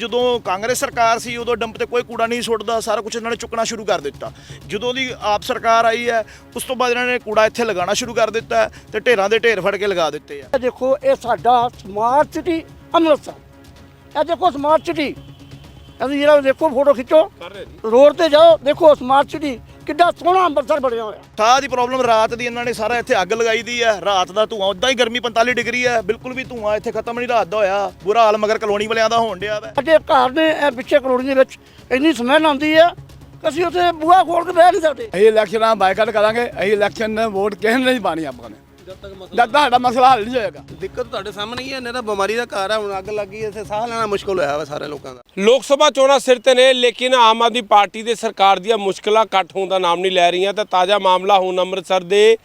ਜਦੋਂ ਕਾਂਗਰਸ ਸਰਕਾਰ ਸੀ ਉਦੋਂ ਡੰਪ ਤੇ ਕੋਈ ਕੂੜਾ ਨਹੀਂ ਸੁੱਟਦਾ ਸਾਰਾ ਕੁਝ ਇਹਨਾਂ ਨੇ ਚੁੱਕਣਾ ਸ਼ੁਰੂ ਕਰ ਦਿੱਤਾ। ਜਦੋਂ ਦੀ ਆਪ ਸਰਕਾਰ ਆਈ ਹੈ ਉਸ ਤੋਂ ਬਾਅਦ ਇਹਨਾਂ ਨੇ ਕੂੜਾ ਇੱਥੇ ਲਗਾਉਣਾ ਸ਼ੁਰੂ ਕਰ ਦਿੱਤਾ ਤੇ ਢੇਰਾਂ ਦੇ ਢੇਰ ਫੜ ਕੇ ਲਗਾ ਦਿੱਤੇ ਆ। ਇਹ ਦੇਖੋ ਇਹ ਸਾਡਾ ਸਮਾਰਟ ਸਿਟੀ ਅੰਮ੍ਰਿਤਸਰ। ਇਹ ਦੇਖੋ ਸਮਾਰਟ ਸਿਟੀ। ਅਸੀਂ ਜਿਹੜਾ ਦੇਖੋ ਫੋਟੋ ਖਿੱਚੋ। ਰੋਡ ਤੇ ਜਾਓ ਦੇਖੋ ਸਮਾਰਟ ਸਿਟੀ। ਕਿੱਡਾ ਸੋਹਣਾ ਅੰਮ੍ਰਿਤਸਰ ਬਣਿਆ ਹੋਇਆ। ਸਾਹ ਦੀ ਪ੍ਰੋਬਲਮ ਰਾਤ ਦੀ ਇਹਨਾਂ ਨੇ ਸਾਰਾ ਇੱਥੇ ਅੱਗ ਲਗਾਈ ਦੀ ਹੈ। ਰਾਤ ਦਾ ਧੂਆਂ ਉਦਾਂ ਹੀ ਗਰਮੀ 45 ਡਿਗਰੀ ਹੈ। ਬਿਲਕੁਲ ਵੀ ਧੂਆਂ ਇੱਥੇ ਖਤਮ ਨਹੀਂ ਰਾਤ ਦਾ ਹੋਇਆ। ਬੁਰਾ ਹਾਲ ਮਗਰ ਕਲੋਨੀ ਵਾਲਿਆਂ ਦਾ ਹੋਣ ਡਿਆ ਵਾ। ਸਾਡੇ ਘਰ ਨੇ ਇਹ ਪਿੱਛੇ ਕਲੋਨੀ ਦੇ ਵਿੱਚ ਇੰਨੀ ਸਮੈਲ ਆਉਂਦੀ ਹੈ ਕਿ ਅਸੀਂ ਉੱਥੇ ਬੂਹਾ ਖੋਲ ਕੇ ਬਹਿ ਨਹੀਂ ਸਕਦੇ। ਅਸੀਂ ਇਲੈਕਸ਼ਨਾਂ ਬਾਈਕਾਟ ਕਰਾਂਗੇ ਅਸੀਂ ਇਲੈਕਸ਼ਨ ਵੋਟ ਕਿਸੇ ਨੇ ਨਹੀਂ ਪਾਣੀ ਆਪਾਂ ਨੇ। ਜਦ ਤੱਕ ਸਾਡਾ ਮਸਲਾ ਹੱਲ ਨਹੀਂ ਹੋਏਗਾ। ਦਿੱਕਤ ਤੁਹਾਡੇ ਸਾਹਮਣੇ ਹੀ ਹੈ ਨਹੀਂ ਤਾਂ ਬਿਮਾਰੀ ਦਾ ਘਰ ਹੈ ਹੁਣ ਅੱਗ ਲੱਗੀ ਹੈ ਇੱਥੇ ਸਾਹ ਲੈਣਾ ਮੁਸ਼ਕਲ ਹੋਇਆ ਵਾ ਸਾਰੇ ਲੋਕਾਂ ਦਾ। ਲੋਕ ਸਭਾ ਚੋਣਾਂ ਸਿਰ ਤੇ ਨੇ ਲੇਕਿਨ ਆਮ ਆਦਮੀ ਪਾਰਟੀ ਦੇ ਸਰਕਾਰ ਦੀਆਂ ਮੁਸ਼ਕਲਾਂ ਘੱਟ ਹੋਣ ਦਾ ਨਾਮ ਨਹੀਂ ਲੈ ਰਹੀਆਂ ਤਾਂ ਤਾਜ਼ਾ ਮਾਮਲਾ ਹੁਣ ਅੰਮ੍ਰਿਤਸਰ ਦੇ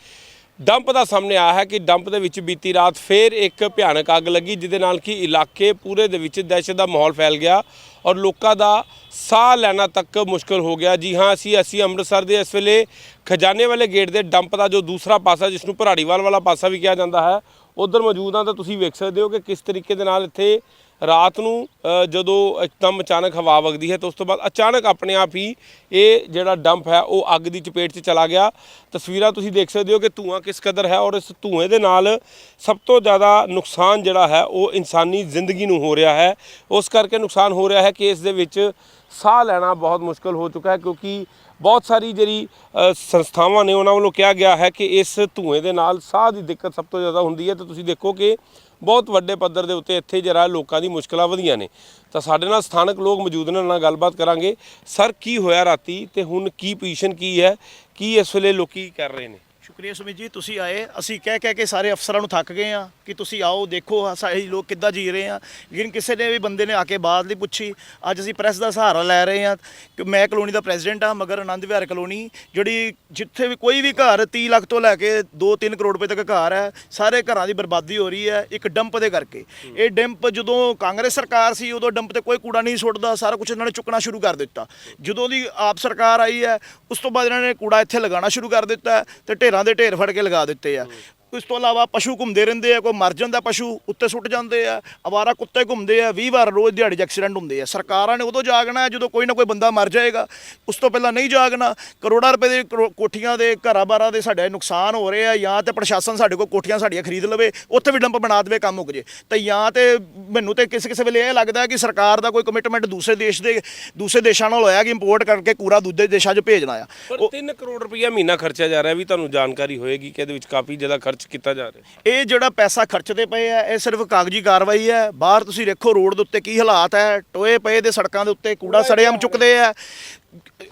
ਡੰਪ ਦਾ ਸਾਹਮਣੇ ਆਇਆ ਹੈ ਕਿ ਡੰਪ ਦੇ ਵਿੱਚ ਬੀਤੀ ਰਾਤ ਫੇਰ ਇੱਕ ਭਿਆਨਕ ਅੱਗ ਲੱਗੀ ਜਿਹਦੇ ਨਾਲ ਕਿ ਇਲਾਕੇ ਪੂਰੇ ਦੇ ਵਿੱਚ ਦਹਿਸ਼ਤ ਦਾ ਮਾਹੌਲ ਫੈਲ ਗਿਆ। ਔਰ ਲੋਕਾਂ ਦਾ ਸਾਹ ਲੈਣਾ ਤੱਕ ਮੁਸ਼ਕਲ ਹੋ ਗਿਆ। ਜੀ ਹਾਂ, ਅਸੀਂ ਅਸੀਂ ਅੰਮ੍ਰਿਤਸਰ ਦੇ ਇਸ ਵੇਲੇ ਖਜ਼ਾਨੇ ਵਾਲੇ ਗੇਟ ਦੇ ਡੰਪ ਦਾ ਜੋ ਦੂਸਰਾ ਪਾਸਾ, ਜਿਸ ਨੂੰ ਭਰਾੜੀਵਾਲ ਵਾਲਾ ਪਾਸਾ ਵੀ ਕਿਹਾ ਜਾਂਦਾ ਹੈ, ਉਧਰ ਮੌਜੂਦ ਹਾਂ ਤਾਂ ਤੁਸੀਂ ਵੇਖ ਸਕਦੇ ਹੋ ਕਿ ਕਿਸ ਤਰੀਕੇ ਦੇ ਨਾਲ ਇੱਥੇ ਰਾਤ ਨੂੰ ਜਦੋਂ ਇੱਕਦਮ ਅਚਾਨਕ ਹਵਾ ਵਗਦੀ ਹੈ ਤਾਂ ਉਸ ਤੋਂ ਬਾਅਦ ਅਚਾਨਕ ਆਪਣੇ ਆਪ ਹੀ ਇਹ ਜਿਹੜਾ ਡੰਪ ਹੈ, ਉਹ ਅੱਗ ਦੀ ਚਪੇਟ 'ਚ ਚਲਾ ਗਿਆ। ਤਸਵੀਰਾਂ ਤੁਸੀਂ ਦੇਖ ਸਕਦੇ ਹੋ ਕਿ ਧੂਆਂ ਕਿਸ ਕਦਰ ਹੈ ਔਰ ਇਸ ਧੂਏ ਦੇ ਨਾਲ ਸਭ ਤੋਂ ਜ਼ਿਆਦਾ ਨੁਕਸਾਨ ਜਿਹੜਾ ਹੈ, ਉਹ ਇਨਸਾਨੀ ਜ਼ਿੰਦਗੀ ਨੂੰ ਹੋ ਰਿਹਾ ਹੈ। ਉਸ ਕਰਕੇ ਨੁਕਸਾਨ ਹੋ ਰਿਹਾ ਹੈ ਕਿ ਇਸ ਦੇ ਵਿੱਚ ਸਾਹ ਲੈਣਾ ਬਹੁਤ ਮੁਸ਼ਕਲ ਹੋ ਚੁੱਕਾ ਹੈ ਕਿਉਂਕਿ ਬਹੁਤ ਸਾਰੀ ਜਿਹੜੀ ਸੰਸਥਾਵਾਂ ਨੇ ਉਹਨਾਂ ਵੱਲੋਂ ਕਿਹਾ ਗਿਆ ਹੈ ਕਿ ਇਸ ਧੂਏ ਦੇ ਨਾਲ ਸਾਹ ਦੀ ਦਿੱਕਤ ਸਭ ਤੋਂ ਜ਼ਿਆਦਾ ਹੁੰਦੀ ਹੈ। ਤੇ ਤੁਸੀਂ ਦੇਖੋ ਕਿ ਬਹੁਤ ਵੱਡੇ ਪੱਧਰ ਦੇ ਉੱਤੇ ਇੱਥੇ ਜਿਹੜਾ ਲੋਕਾਂ ਦੀ ਮੁਸ਼ਕਲਾਂ ਵਧੀਆਂ ਨੇ। ਤਾਂ ਸਾਡੇ ਨਾਲ ਸਥਾਨਕ ਲੋਕ ਮੌਜੂਦ ਨੇ, ਉਹਨਾਂ ਨਾਲ ਗੱਲਬਾਤ ਕਰਾਂਗੇ। ਸਰ, ਕੀ ਹੋਇਆ ਰਾਤੀ ਤੇ ਹੁਣ ਕੀ ਪੋਜੀਸ਼ਨ ਕੀ ਹੈ? ਕੀ ਇਸ ਵੇਲੇ ਲੋਕੀ ਕਰ ਰਹੇ ਨੇ? ਸ਼ੁਕਰੀਆ ਸੁਮਿਤ ਜੀ, ਤੁਸੀਂ ਆਏ, ਅਸੀਂ ਕਹਿ ਕਹਿ ਕੇ ਸਾਰੇ ਅਫਸਰਾਂ ਨੂੰ ਥੱਕ ਗਏ ਆ ਕਿ ਤੁਸੀਂ ਆਓ, ਦੇਖੋ ਸਾਰੇ ਲੋਕ ਕਿੱਦਾਂ ਜੀ ਰਹੇ ਆ ਲੇਕਿਨ ਕਿਸੇ ਨੇ ਵੀ ਬੰਦੇ ਨੇ ਆ ਕੇ ਬਾਤ ਨਹੀਂ ਪੁੱਛੀ। ਅੱਜ ਅਸੀਂ ਪ੍ਰੈਸ ਦਾ ਸਹਾਰਾ ਲੈ ਰਹੇ ਆ ਕਿ ਮੈਂ ਕਲੋਨੀ ਦਾ ਪ੍ਰੈਜ਼ੀਡੈਂਟ ਆ ਮਗਰ ਆਨੰਦ ਵਿਹਾਰ ਕਲੋਨੀ, ਜਿਹੜੀ ਜਿੱਥੇ ਵੀ ਕੋਈ ਵੀ ਘਰ 30 ਲੱਖ ਤੋਂ ਲੈ ਕੇ 2-3 ਕਰੋੜ ਰੁਪਏ ਤੱਕ ਘਰ ਹੈ, ਸਾਰੇ ਘਰਾਂ ਦੀ ਬਰਬਾਦੀ ਹੋ ਰਹੀ ਹੈ ਇੱਕ ਡੰਪ ਦੇ ਕਰਕੇ। ਇਹ ਡੰਪ ਜਦੋਂ ਕਾਂਗਰਸ ਸਰਕਾਰ ਸੀ, ਉਦੋਂ ਡੰਪ ਤੇ ਕੋਈ ਕੂੜਾ ਨਹੀਂ ਸੁੱਟਦਾ, ਸਾਰਾ ਕੁਝ ਇਹਨਾਂ ਨੇ ਚੁੱਕਣਾ ਸ਼ੁਰੂ ਕਰ ਦਿੱਤਾ। ਜਦੋਂ ਦੀ ਆਪ ਸਰਕਾਰ ਆਈ ਹੈ, ਉਸ ਤੋਂ ਬਾਅਦ ਇਹਨਾਂ ਨੇ ਕੂੜਾ ਇੱਥੇ ਲਗਾਉਣਾ ਸ਼ੁਰੂ ਕਰ ਦਿੱਤਾ ਹੈ ਤੇ ਢੇਰਾਂ ਦੇ ਢੇਰ ਫੜ ਕੇ ਲਗਾ ਦਿੱਤੇ ਆ। ਇਸ ਤੋਂ ਇਲਾਵਾ ਪਸ਼ੂ ਘੁੰਮਦੇ ਰਹਿੰਦੇ ਆ ਕੋਈ ਮਰ ਜਾਂਦਾ ਪਸ਼ੂ ਉੱਤੇ ਸੁੱਟ ਜਾਂਦੇ ਆ ਅਵਾਰਾ ਕੁੱਤੇ ਘੁੰਮਦੇ ਆ 20 ਵਾਰ ਰੋਜ਼ ਦਿਹਾੜੀ 'ਚ ਐਕਸੀਡੈਂਟ ਹੁੰਦੇ ਆ। ਸਰਕਾਰਾਂ ਨੇ ਉਦੋਂ ਜਾਗਣਾ ਜਦੋਂ ਕੋਈ ਨਾ ਕੋਈ ਬੰਦਾ ਮਰ ਜਾਏਗਾ। ਉਸ ਤੋਂ ਪਹਿਲਾਂ ਨਹੀਂ ਜਾਗਣਾ। ਕਰੋੜਾਂ ਰੁਪਏ ਦੇ ਕੋਠੀਆਂ ਦੇ ਘਰਾਂ ਬਾਰਾਂ ਦੇ ਸਾਡੇ ਨੁਕਸਾਨ ਹੋ ਰਹੇ ਆ। ਜਾਂ ਤੇ ਪ੍ਰਸ਼ਾਸਨ ਸਾਡੇ ਕੋਲ ਕੋਠੀਆਂ ਸਾਡੀਆਂ ਖਰੀਦ ਲਵੇ ਉੱਥੇ ਵੀ ਡੰਪ ਬਣਾ ਦੇਵੇ ਕੰਮ ਮੁੱਕ ਜੇ। ਤੇ ਜਾਂ ਤੇ ਮੈਨੂੰ ਤੇ ਕਿਸੇ ਕਿਸੇ ਵੇਲੇ ਇਹ ਲੱਗਦਾ ਕਿ ਸਰਕਾਰ ਦਾ ਕੋਈ ਕਮਿਟਮੈਂਟ ਦੂਸਰੇ ਦੇਸ਼ ਦੇ ਦੂਸਰੇ ਦੇਸ਼ਾਂ ਨਾਲ ਹੋਇਆ ਕਿ ਇੰਪੋਰਟ ਕਰਕੇ ਕੂੜਾ ਦੂਜੇ ਦੇਸ਼ਾਂ 'ਚ ਭੇਜਣਾ ਆ। ਪਰ 3 ਕਰੋੜ ਰੁਪਈਆ ਮਹੀਨਾ ਖਰਚਿਆ ਜਾ ਰਿਹਾ ਵੀ ਤੁਹਾਨੂੰ ਜਾਣਕਾਰੀ ਹੋਏਗੀ ਕਿ ਇਹਦੇ ਵਿੱਚ ਕਾਫੀ ਜ਼ਿਆਦਾ ਖਰਚ ਕੀਤਾ ਜਾ ਰਿਹਾ ਇਹ ਜਿਹੜਾ ਪੈਸਾ ਖਰਚਦੇ ਪਏ ਆ ਇਹ ਸਿਰਫ ਕਾਗਜ਼ੀ ਕਾਰਵਾਈ ਹੈ। ਬਾਹਰ ਤੁਸੀਂ ਦੇਖੋ ਰੋਡ ਦੇ ਉੱਤੇ ਕੀ ਹਾਲਾਤ ਹੈ। ਟੋਏ ਪਏ ਦੇ ਸੜਕਾਂ ਦੇ ਉੱਤੇ ਕੂੜਾ ਸੜਿਆਮ ਚੁੱਕਦੇ ਆ।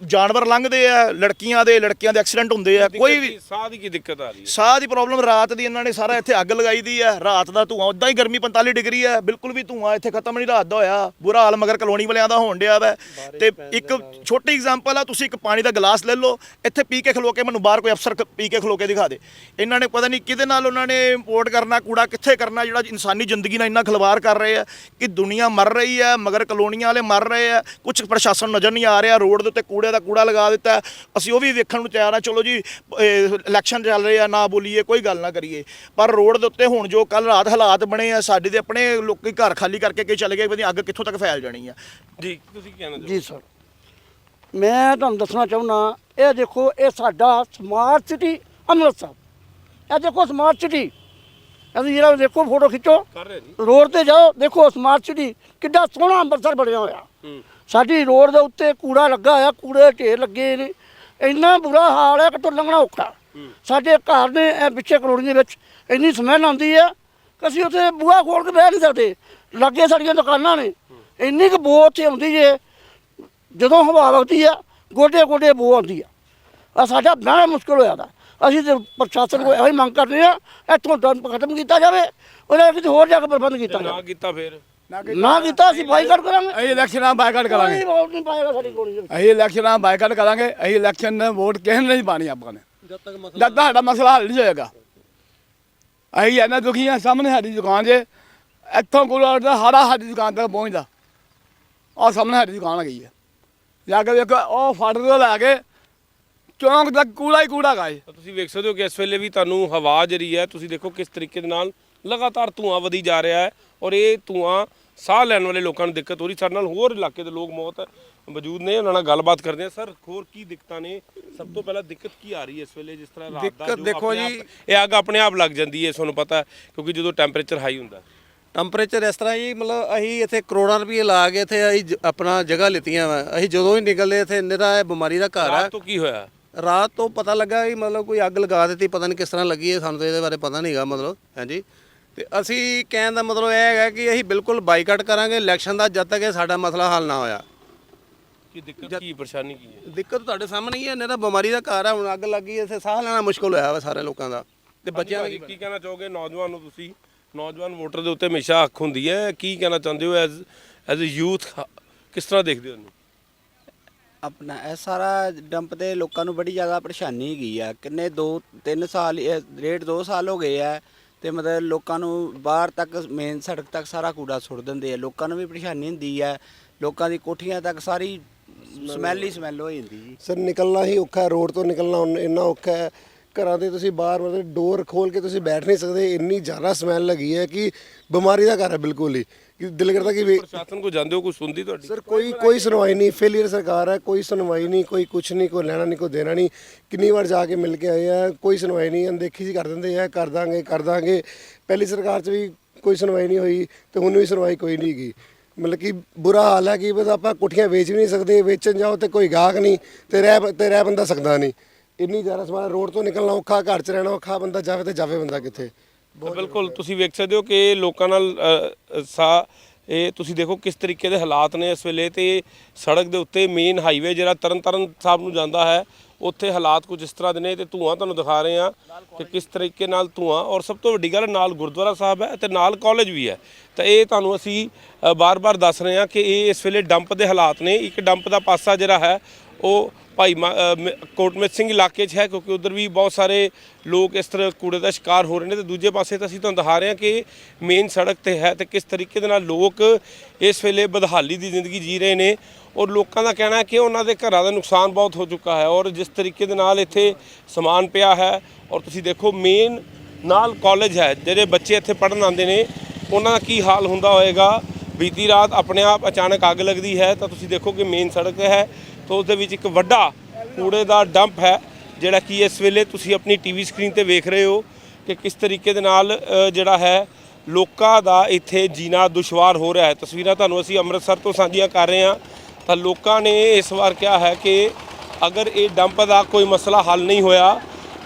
ਜਾਨਵਰ ਲੰਘਦੇ ਆ ਲੜਕੀਆਂ ਦੇ ਲੜਕੀਆਂ ਦੇ ਐਕਸੀਡੈਂਟ ਹੁੰਦੇ ਆ ਕੋਈ ਵੀ ਸਾਹ ਦੀ ਕੀ ਦਿੱਕਤ ਆ ਰਹੀ ਹੈ? ਸਾਹ ਦੀ ਪ੍ਰੋਬਲਮ ਰਾਤ ਦੀ ਇਹਨਾਂ ਨੇ ਸਾਰਾ ਇੱਥੇ ਅੱਗ ਲਗਾਈ ਦੀ ਹੈ ਰਾਤ ਦਾ ਧੂਆਂ ਉਦਾਂ ਹੀ ਗਰਮੀ 45 ਡਿਗਰੀ ਹੈ ਬਿਲਕੁਲ ਵੀ ਧੂਆਂ ਇੱਥੇ ਖਤਮ ਨਹੀਂ ਰਾਤ ਦਾ ਹੋਇਆ ਬੁਰਾ ਹਾਲ ਮਗਰ ਕਲੋਨੀ ਵਾਲਿਆਂ ਦਾ ਹੋਣ ਡਿਆ ਵਾ। ਤੇ ਇੱਕ ਛੋਟੀ ਐਗਜ਼ਾਮਪਲ ਆ ਤੁਸੀਂ ਇੱਕ ਪਾਣੀ ਦਾ ਗਲਾਸ ਲੈ ਲਓ ਇੱਥੇ ਪੀ ਕੇ ਖਲੋ ਕੇ ਮੈਨੂੰ ਬਾਹਰ ਕੋਈ ਅਫਸਰ ਪੀ ਕੇ ਖਲੋ ਕੇ ਦਿਖਾ ਦੇ। ਇਹਨਾਂ ਨੇ ਪਤਾ ਨਹੀਂ ਕਿਹਦੇ ਨਾਲ ਉਹਨਾਂ ਨੇ ਇੰਪੋਰਟ ਕਰਨਾ ਕੂੜਾ ਕਿੱਥੇ ਕਰਨਾ ਜਿਹੜਾ ਇਨਸਾਨੀ ਜ਼ਿੰਦਗੀ ਨਾਲ ਇੰਨਾ ਖਿਲਵਾੜ ਕਰ ਰਹੇ ਆ ਕਿ ਦੁਨੀਆ ਮਰ ਰਹੀ ਹੈ ਮਗਰ ਕਲੋਨੀਆਂ ਵਾਲੇ ਮਰ ਰਹੇ ਆ ਕੁਝ ਪ੍ਰਸ਼ਾਸਨ ਨਜ਼ਰ ਨਹੀਂ ਆ ਰਿਹਾ ਰੋਡ ਦੇ ਉੱਤੇ ਕੂੜੇ ਦਾ ਕੂੜਾ ਲਗਾ ਦਿੱਤਾ। ਅਸੀਂ ਉਹ ਵੀ ਵੇਖਣ ਨੂੰ ਤਿਆਰ ਆ ਚਲੋ ਜੀ ਇਲੈਕਸ਼ਨ ਚੱਲ ਰਹੇ ਆ ਨਾ ਬੋਲੀਏ ਕੋਈ ਗੱਲ ਨਾ ਕਰੀਏ। ਪਰ ਰੋਡ ਦੇ ਉੱਤੇ ਹੁਣ ਜੋ ਕੱਲ ਰਾਤ ਹਾਲਾਤ ਬਣੇ ਆ ਸਾਡੇ ਦੇ ਆਪਣੇ ਲੋਕੀ ਘਰ ਖਾਲੀ ਕਰਕੇ ਕਈ ਚਲੇ ਗਏ ਵੀ ਅੱਗ ਕਿੱਥੋਂ ਤੱਕ ਫੈਲ ਜਾਣੀ ਆ। ਜੀ ਤੁਸੀਂ ਕੀ ਕਹਿਣਾ ਜੀ ਸਰ ਮੈਂ ਤੁਹਾਨੂੰ ਦੱਸਣਾ ਚਾਹੁੰਦਾ ਇਹ ਦੇਖੋ ਇਹ ਸਾਡਾ ਸਮਾਰਟ ਸਿਟੀ ਅੰਮ੍ਰਿਤਸਰ। ਇਹ ਦੇਖੋ ਸਮਾਰਟ ਸਿਟੀ ਅਸੀਂ ਜਿਹੜਾ ਦੇਖੋ ਫੋਟੋ ਖਿੱਚੋ। ਕਰ ਰਹੇ ਜੀ। ਰੋਡ ਤੇ ਜਾਓ ਦੇਖੋ ਸਮਾਰਟ ਸਿਟੀ ਕਿੱਡਾ ਸੋਹਣਾ ਅੰਮ੍ਰਿਤਸਰ ਬਣਿਆ ਹੋਇਆ। ਸਾਡੀ ਰੋਡ ਦੇ ਉੱਤੇ ਕੂੜਾ ਲੱਗਾ ਹੋਇਆ ਕੂੜੇ ਢੇਰ ਲੱਗੇ ਨੇ। ਇੰਨਾ ਬੁਰਾ ਹਾਲ ਹੈ ਕਿ ਤੋਂ ਲੰਘਣਾ ਔਖਾ। ਸਾਡੇ ਘਰ ਨੇ ਇਹ ਪਿੱਛੇ ਕਲੋਨੀ ਦੇ ਵਿੱਚ ਇੰਨੀ ਸਮੈਲ ਆਉਂਦੀ ਹੈ ਕਿ ਅਸੀਂ ਉੱਥੇ ਬੂਹਾ ਖੋਲ ਕੇ ਬਹਿ ਨਹੀਂ ਸਕਦੇ। ਲੱਗੇ ਸਾਡੀਆਂ ਦੁਕਾਨਾਂ ਨੇ। ਇੰਨੀ ਕੁ ਬੋ ਉੱਥੇ ਆਉਂਦੀ ਜੇ ਜਦੋਂ ਹਵਾ ਵਗਦੀ ਆ ਗੋਡੇ ਗੋਡੇ ਬੋ ਆਉਂਦੀ ਆ। ਆ ਸਾਡਾ ਬਹਿਣਾ ਮੁਸ਼ਕਲ ਹੋਇਆ ਦਾ। ਅਸੀਂ ਤੇ ਪ੍ਰਸ਼ਾਸਨ ਕੋਲ ਇਹੋ ਹੀ ਮੰਗ ਕਰਦੇ ਆ ਇੱਥੋਂ ਡੰਪ ਖਤਮ ਕੀਤਾ ਜਾਵੇ ਉਹਦਾ ਕਿਤੇ ਹੋਰ ਜਾ ਕੇ ਪ੍ਰਬੰਧ ਕੀਤਾ ਨਾ ਜਾਵੇ। ਕੀਤਾ ਫੇਰ। ਨਾ ਕੀਤਾ। ਅਸੀਂ ਬਾਈਕਾਟ ਕਰਾਂਗੇ। ਅਸੀਂ ਇਲੈਕਸ਼ਨਾਂ ਬਾਈਕਾਟ ਕਰਾਂਗੇ। ਕੋਈ ਵੋਟ ਨਹੀਂ ਪਾਏਗਾ ਸਾਡੀ ਕੋਲ ਅਸੀਂ ਇਲੈਕਸ਼ਨਾਂ ਬਾਈਕਾਟ ਕਰਾਂਗੇ ਅਸੀਂ ਇਲੈਕਸ਼ਨ ਵੋਟ ਕਿਸੇ ਨੇ ਨਹੀਂ ਪਾਣੀ ਆਪਾਂ ਨੇ। ਜਦ ਤੱਕ ਸਾਡਾ ਮਸਲਾ ਹੱਲ ਨਹੀਂ ਹੋਏਗਾ। ਅਸੀਂ ਇਹਨਾਂ ਦੁਖੀ ਆ ਸਾਹਮਣੇ ਸਾਡੀ ਦੁਕਾਨ ਜੇ ਇੱਥੋਂ ਕੋਲ ਦਾ ਹਾਰਾ ਸਾਡੀ ਦੁਕਾਨ ਤੱਕ ਪਹੁੰਚਦਾ। ਆਹ ਸਾਹਮਣੇ ਸਾਡੀ ਦੁਕਾਨ ਹੈਗੀ ਹੈ ਜਾ ਕੇ ਵੇਖੋ ਉਹ ਫੜ ਤੋਂ ਲੈ ਕੇ ਚੌਂਕ ਤੱਕ ਕੂੜਾ ਹੀ ਕੂੜਾ ਗਾਏ ਤਾਂ ਤੁਸੀਂ ਵੇਖ ਸਕਦੇ ਹੋ ਕਿ ਇਸ ਵੇਲੇ ਵੀ ਤੁਹਾਨੂੰ ਹਵਾ ਜਿਹੜੀ ਹੈ ਤੁਸੀਂ ਦੇਖੋ ਕਿਸ ਤਰੀਕੇ ਦੇ ਨਾਲ ਲਗਾਤਾਰ ਧੂਆਂ ਵਧੀ ਜਾ ਰਿਹਾ ਹੈ ਔਰ ਇਹ ਧੂਆਂ ਸਾਹ ਲੈਣ ਵਾਲੇ ਲੋਕਾਂ ਨੂੰ ਦਿੱਕਤ ਹੋ ਰਹੀ ਸਾਡੇ ਨਾਲ ਹੋਰ ਇਲਾਕੇ ਦੇ ਲੋਕ ਮੌਤ ਮੌਜੂਦ ਨੇ ਉਹਨਾਂ ਨਾਲ ਗੱਲਬਾਤ ਕਰਦੇ ਆ ਸਰ ਹੋਰ ਕੀ ਦਿੱਕਤਾਂ ਨੇ? ਸਭ ਤੋਂ ਪਹਿਲਾਂ ਦਿੱਕਤ ਕੀ ਆ ਰਹੀ ਹੈ ਇਸ ਵੇਲੇ ਜਿਸ ਤਰ੍ਹਾਂ ਰਾਤ ਦਾ ਦਿੱਕਤ ਜੋ ਦੇਖੋ ਆਪਣੇ ਜੀ- ਆਪ- ਇਹ ਅੱਗ ਆਪਣੇ ਆਪ ਲੱਗ ਜਾਂਦੀ ਹੈ ਤੁਹਾਨੂੰ ਪਤਾ ਹੈ, ਕਿਉਂਕਿ ਜਦੋਂ ਟੈਂਪਰੇਚਰ ਹਾਈ ਹੁੰਦਾ ਟੈਂਪਰੇਚਰ ਇਸ ਤਰ੍ਹਾਂ ਜੀ ਮਤਲਬ ਅਸੀਂ ਇੱਥੇ ਕਰੋੜਾਂ ਰੁਪਏ ਲਾ ਕੇ ਇੱਥੇ ਅਸੀਂ ਜ- ਆਪਣਾ ਜਗ੍ਹਾ ਲਿੱਤੀਆਂ ਵਾ। ਅਸੀਂ ਜਦੋਂ ਹੀ ਨਿਕਲਦੇ ਇੱਥੇ ਨਿਰਾ ਇਹ ਬਿਮਾਰੀ ਦਾ ਘਰ ਰਾਤ ਹੈ ਤੋਂ ਕੀ ਹੋਇਆ? ਰਾਤ ਤੋਂ ਪਤਾ ਲੱਗਾ ਕਿ ਮਤਲਬ ਕੋਈ ਅੱਗ ਲਗਾ ਦਿੱਤੀ ਪਤਾ ਨਹੀਂ ਕਿਸ ਤਰ੍ਹਾਂ ਲੱਗੀ ਹੈ ਸਾਨੂੰ ਤਾਂ ਇਹਦੇ ਬਾਰੇ ਪਤਾ ਨਹੀਂਗਾ ਮਤਲਬ ਹਾਂਜੀ। ਤੇ ਅਸੀਂ ਕਹਿਣ ਦਾ ਮਤਲਬ ਇਹ ਹੈਗਾ ਕਿ ਅਸੀਂ ਬਿਲਕੁਲ ਬਾਈਕਾਟ ਕਰਾਂਗੇ ਇਲੈਕਸ਼ਨ ਦਾ ਜਦ ਤੱਕ ਇਹ ਸਾਡਾ ਮਸਲਾ ਹੱਲ ਨਾ ਹੋਇਆ। ਕੀ ਦਿੱਕਤ ਕੀ ਪਰੇਸ਼ਾਨੀ ਕੀ ਹੈ? ਦਿੱਕਤ ਤੁਹਾਡੇ ਸਾਹਮਣੇ ਹੀ ਹੈ ਨਿਰਾ ਬਿਮਾਰੀ ਦਾ ਘਰ ਹੈ ਹੁਣ ਅੱਗ ਲੱਗੀ ਇੱਥੇ ਸਾਹ ਲੈਣਾ ਮੁਸ਼ਕਲ ਹੋਇਆ ਵਾ ਸਾਰੇ ਲੋਕਾਂ ਦਾ। ਤੇ ਬੱਚਿਆਂ ਦਾ ਕੀ ਕਹਿਣਾ ਚਾਹੋਗੇ ਨੌਜਵਾਨ ਨੂੰ ਤੁਸੀਂ? ਨੌਜਵਾਨ ਵੋਟਰ ਦੇ ਉੱਤੇ ਹਮੇਸ਼ਾ ਅੱਖ ਹੁੰਦੀ ਹੈ ਕੀ ਕਹਿਣਾ ਚਾਹੁੰਦੇ ਹੋ? ਐਜ਼ ਐਜ਼ ਅ ਯੂਥ ਕਿਸ ਤਰ੍ਹਾਂ ਦੇਖਦੇ ਹੋ ਇਹਨੂੰ? ਆਪਣਾ ਇਹ ਸਾਰਾ ਡੰਪ ਤੇ ਲੋਕਾਂ ਨੂੰ ਬੜੀ ਜ਼ਿਆਦਾ ਪਰੇਸ਼ਾਨੀ ਹੈਗੀ ਆ। ਕਿੰਨੇ 2 3 ਸਾਲ ਇਹ ਡੇਢ 2 ਸਾਲ ਹੋ ਗਏ ਆ ਤੇ ਮਤਲਬ ਲੋਕਾਂ ਨੂੰ ਬਾਹਰ ਤੱਕ ਮੇਨ ਸੜਕ ਤੱਕ ਸਾਰਾ ਕੂੜਾ ਸੁੱਟ ਦਿੰਦੇ ਆ। ਲੋਕਾਂ ਨੂੰ ਵੀ ਪਰੇਸ਼ਾਨੀ ਹੁੰਦੀ ਆ। ਲੋਕਾਂ ਦੀ ਕੋਠੀਆਂ ਤੱਕ ਸਾਰੀ ਸਮੈਲ ਹੀ ਸਮੈਲ ਹੋ ਜਾਂਦੀ ਜੀ। ਸਰ ਨਿਕਲਣਾ ਹੀ ਔਖਾ ਹੈ ਰੋਡ ਤੋਂ ਨਿਕਲਣਾ ਹੁਣ ਇੰਨਾ ਔਖਾ ਹੈ। ਘਰਾਂ ਦੇ ਤੁਸੀਂ ਬਾਹਰ ਮਤਲਬ ਡੋਰ ਖੋਲ ਕੇ ਤੁਸੀਂ ਬੈਠ ਨਹੀਂ ਸਕਦੇ ਇੰਨੀ ਜ਼ਿਆਦਾ ਸਮੈਲ ਲੱਗੀ ਹੈ ਕਿ ਬਿਮਾਰੀ ਦਾ ਘਰ ਹੈ ਬਿਲਕੁਲ ਹੀ। ਕਿ ਦਿਲ ਕਰਦਾ ਕਿ ਵੇ- ਪ੍ਰਸ਼ਾਸਨ ਕੋ ਜਾਂਦੇ ਹੋ ਕੋਈ ਸੁਣਦੀ ਤੁਹਾਡੀ? ਸਰ ਕੋਈ ਕੋਈ ਸੁਣਵਾਈ ਨਹੀਂ। ਫੇਲੀਅਰ ਸਰਕਾਰ ਹੈ ਕੋਈ ਸੁਣਵਾਈ ਨਹੀਂ ਕੋਈ ਕੁਛ ਨਹੀਂ ਕੋਈ ਲੈਣਾ ਨਹੀਂ ਕੋਈ ਦੇਣਾ ਨਹੀਂ। ਕਿੰਨੀ ਵਾਰ ਜਾ ਕੇ ਮਿਲ ਕੇ ਆਏ ਆ ਕੋਈ ਸੁਣਵਾਈ ਨਹੀਂ ਅਣਦੇਖੀ ਜੀ ਕਰ ਦਿੰਦੇ ਆ ਕਰ ਦਾਂਗੇ ਕਰ ਦਾਂਗੇ। ਪਹਿਲੀ ਸਰਕਾਰ 'ਚ ਵੀ ਕੋਈ ਸੁਣਵਾਈ ਨਹੀਂ ਹੋਈ ਤੇ ਹੁਣ ਵੀ ਸੁਣਵਾਈ ਕੋਈ ਨਹੀਂ ਹੈਗੀ। ਮਤਲਬ ਕਿ ਬੁਰਾ ਹਾਲ ਹੈ ਕਿ ਬਸ ਆਪਾਂ ਕੁੱਠੀਆਂ ਵੇਚ ਵੀ ਨਹੀਂ ਸਕਦੇ ਵੇਚਣ ਜਾਓ ਤੇ ਕੋਈ ਗਾਹਕ ਨਹੀਂ ਤੇ ਰਹਿ ਤੇ ਰਹਿ ਬੰਦਾ ਸਕਦਾ ਨਹੀਂ। ਇੰਨੀ ਜ਼ਿਆਦਾ ਸਮਾਨ ਰੋਡ ਤੋਂ ਨਿਕਲਣਾ ਔਖਾ ਘਰ 'ਚ ਰਹਿਣਾ ਔਖਾ ਬੰਦਾ ਜਾਵੇ ਤੇ ਜਾਵੇ ਬੰਦਾ ਕਿੱਥੇ। ਬਿਲਕੁਲ ਤੁਸੀਂ ਵੇਖ ਸਕਦੇ ਹੋ ਕਿ ਲੋਕਾਂ ਨਾਲ ਸਾ ਇਹ ਤੁਸੀਂ ਦੇਖੋ ਕਿਸ ਤਰੀਕੇ ਦੇ ਹਾਲਾਤ ਨੇ ਇਸ ਵੇਲੇ ਤੇ ਸੜਕ ਦੇ ਉੱਤੇ ਮੇਨ ਹਾਈਵੇ ਜਿਹੜਾ ਤਰਨਤਾਰਨ ਸਾਹਿਬ ਨੂੰ ਜਾਂਦਾ ਹੈ ਉੱਥੇ ਹਾਲਾਤ ਕੁਝ ਇਸ ਤਰ੍ਹਾਂ ਦੇ ਨੇ ਤੇ ਧੂਆਂ ਤੁਹਾਨੂੰ ਦਿਖਾ ਰਹੇ ਹਾਂ ਕਿ ਕਿਸ ਤਰੀਕੇ ਨਾਲ ਧੂਆਂ ਔਰ ਸਭ ਤੋਂ ਵੱਡੀ ਗੱਲ ਨਾਲ ਗੁਰਦੁਆਰਾ ਸਾਹਿਬ ਹੈ ਤੇ ਨਾਲ ਕਾਲਜ ਵੀ ਹੈ। ਤਾਂ ਇਹ ਤੁਹਾਨੂੰ ਅਸੀਂ ਬਾਰ-ਬਾਰ ਦੱਸ ਰਹੇ ਹਾਂ ਕਿ ਇਹ ਇਸ ਵੇਲੇ ਡੰਪ ਦੇ ਹਾਲਾਤ ਨੇ ਇੱਕ ਡੰਪ ਦਾ ਪਾਸਾ ਜਿਹੜਾ ਹੈ ਉਹ ਭਾਈ ਮਾ- ਅ, ਕੋਟਮੇਤ ਸਿੰਘ ਇਲਾਕੇ 'ਚ ਹੈ ਕਿਉਂਕਿ ਉਧਰ ਵੀ ਬਹੁਤ ਸਾਰੇ ਲੋਕ ਇਸ ਤਰ੍ਹਾਂ ਕੂੜੇ ਦਾ ਸ਼ਿਕਾਰ ਹੋ ਰਹੇ ਨੇ। ਤੇ ਦੂਜੇ ਪਾਸੇ ਤਾਂ ਅਸੀਂ ਤੁਹਾਨੂੰ ਦਿਖਾ ਰਹੇ ਹਾਂ ਕਿ ਮੇਨ ਸੜਕ ਤੇ ਹੈ ਤੇ ਕਿਸ ਤਰੀਕੇ ਦੇ ਨਾਲ ਲੋਕ ਇਸ ਵੇਲੇ ਬਦਹਾਲੀ ਦੀ ਜ਼ਿੰਦਗੀ ਜੀ ਰਹੇ ਨੇ ਔਰ ਲੋਕਾਂ ਦਾ ਕਹਿਣਾ ਹੈ ਕਿ ਉਹਨਾਂ ਦੇ ਘਰਾਂ ਦਾ ਨੁਕਸਾਨ ਬਹੁਤ ਹੋ ਚੁੱਕਾ ਹੈ ਔਰ ਜਿਸ ਤਰੀਕੇ ਦੇ ਨਾਲ ਇੱਥੇ ਸਮਾਨ ਪਿਆ ਹੈ ਔਰ ਤੁਸੀਂ ਦੇਖੋ ਮੇਨ ਨਾਲ ਕਾਲਜ ਹੈ ਜਿਹੜੇ ਬੱਚੇ ਇੱਥੇ ਪੜ੍ਹਨ ਆਉਂਦੇ ਨੇ ਉਹਨਾਂ ਦਾ ਕੀ ਹਾਲ ਹੁੰਦਾ ਹੋਏਗਾ? ਬੀਤੀ ਰਾਤ ਆਪਣੇ ਆਪ ਅਚਾਨਕ ਅੱਗ ਲੱਗਦੀ ਹੈ ਤਾਂ ਤੁਸੀਂ ਦੇਖੋ ਕਿ ਮੇਨ ਸੜਕ ਹੈ। ਤਾਂ ਉਸ ਦੇ ਵਿੱਚ ਇੱਕ ਵੱਡਾ ਕੂੜੇ ਦਾ ਡੰਪ ਹੈ, ਜਿਹੜਾ ਕਿ ਇਸ ਵੇਲੇ ਤੁਸੀਂ ਆਪਣੀ ਟੀਵੀ ਸਕਰੀਨ ਤੇ ਵੇਖ ਰਹੇ ਹੋ ਕਿ ਕਿਸ ਤਰੀਕੇ ਦੇ ਨਾਲ ਜਿਹੜਾ ਹੈ, ਲੋਕਾਂ ਦਾ ਇੱਥੇ ਜੀਣਾ ਦੁਸ਼ਵਾਰ ਹੋ ਰਿਹਾ ਹੈ। ਤਸਵੀਰਾਂ ਤੁਹਾਨੂੰ ਅਸੀਂ ਅੰਮ੍ਰਿਤਸਰ ਤੋਂ ਸਾਂਝੀਆਂ ਕਰ ਰਹੇ ਹਾਂ। ਤਾਂ ਲੋਕਾਂ ਨੇ ਇਸ ਵਾਰ ਕਿਹਾ ਹੈ ਕਿ ਅਗਰ ਇਹ ਡੰਪ ਦਾ ਕੋਈ ਮਸਲਾ ਹੱਲ ਨਹੀਂ ਹੋਇਆ,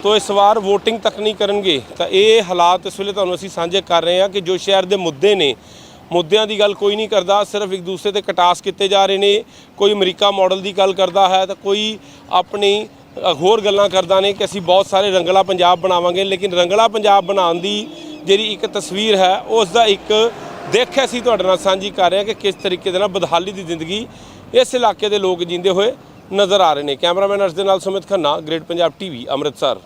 ਤਾਂ ਇਸ ਵਾਰ VOTING ਤੱਕ ਨਹੀਂ ਕਰਨਗੇ। ਤਾਂ ਇਹ ਹਾਲਾਤ ਇਸ ਵੇਲੇ ਤੁਹਾਨੂੰ ਅਸੀਂ ਸਾਂਝੇ ਕਰ ਰਹੇ ਹਾਂ ਕਿ ਜੋ ਸ਼ਹਿਰ ਦੇ ਮੁੱਦੇ ਨੇ ਮੁੱਦਿਆਂ ਦੀ ਗੱਲ ਕੋਈ ਨਹੀਂ ਕਰਦਾ, ਸਿਰਫ ਇੱਕ ਦੂਸਰੇ ਤੇ ਕਟਾਸ ਕੀਤੇ ਜਾ ਰਹੇ ਨੇ। ਕੋਈ ਅਮਰੀਕਾ ਮਾਡਲ ਦੀ ਗੱਲ ਕਰਦਾ ਹੈ ਤਾਂ ਕੋਈ ਆਪਣੀ ਹੋਰ ਗੱਲਾਂ ਕਰਦਾ ਨੇ ਕਿ ਅਸੀਂ ਬਹੁਤ ਸਾਰੇ ਰੰਗਲਾ ਪੰਜਾਬ ਬਣਾਵਾਂਗੇ, ਲੇਕਿਨ ਰੰਗਲਾ ਪੰਜਾਬ ਬਣਾਉਣ ਦੀ ਜਿਹੜੀ ਇੱਕ ਤਸਵੀਰ ਹੈ ਉਸ ਦਾ ਇੱਕ ਦੇਖ ਅਸੀਂ ਤੁਹਾਡੇ ਨਾਲ ਸਾਂਝੀ ਕਰ ਰਹੇ ਹਾਂ ਕਿ ਕਿਸ ਤਰੀਕੇ ਦੇ ਨਾਲ ਬਦਹਾਲੀ ਦੀ ਜ਼ਿੰਦਗੀ ਇਸ ਇਲਾਕੇ ਦੇ ਲੋਕ ਜੀਂਦੇ ਹੋਏ ਨਜ਼ਰ ਆ ਰਹੇ ਨੇ। ਕੈਮਰਾਮੈਨ ਅਰਸ਼ ਦੇ ਨਾਲ ਸੁਮਿਤ ਖੰਨਾ, ਗ੍ਰੇਟ ਪੰਜਾਬ ਟੀਵੀ, ਅੰਮ੍ਰਿਤਸਰ।